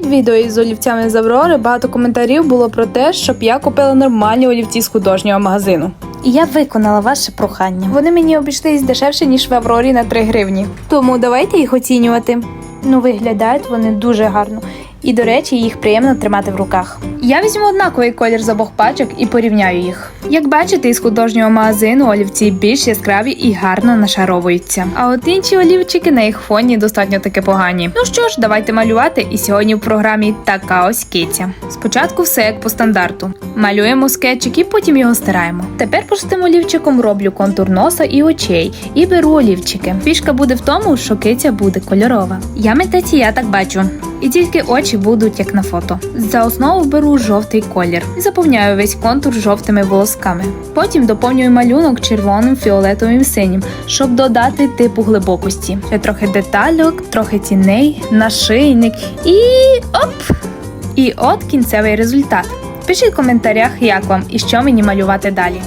під відео із олівцями з Аврори багато коментарів було про те, щоб я купила нормальні олівці з художнього магазину. І я виконала ваше прохання. Вони мені обійшлись дешевше, ніж в Аврорі на 3 гривні. Тому давайте їх оцінювати. Ну, виглядають вони дуже гарно. І, до речі, їх приємно тримати в руках. Я візьму однаковий колір з обох пачок і порівняю їх. Як бачите, із художнього магазину олівці більш яскраві і гарно нашаровуються. А от інші олівчики на їх фоні достатньо таки погані. Ну що ж, давайте малювати. І сьогодні в програмі така ось киця. Спочатку все як по стандарту. Малюємо скетчик і потім його стираємо. Тепер простим олівчиком роблю контур носа і очей і беру олівчики. Фішка буде в тому, що киця буде кольорова. Я митець, я так бачу. І тільки очі будуть як на фото. За основу беру жовтий колір заповняю весь контур жовтими волосками. Потім доповнюю малюнок червоним, фіолетовим, синім, щоб додати типу глибокості. Ще трохи детальок, трохи тіней, нашийник і оп! І от кінцевий результат. Пишіть в коментарях, як вам і що мені малювати далі.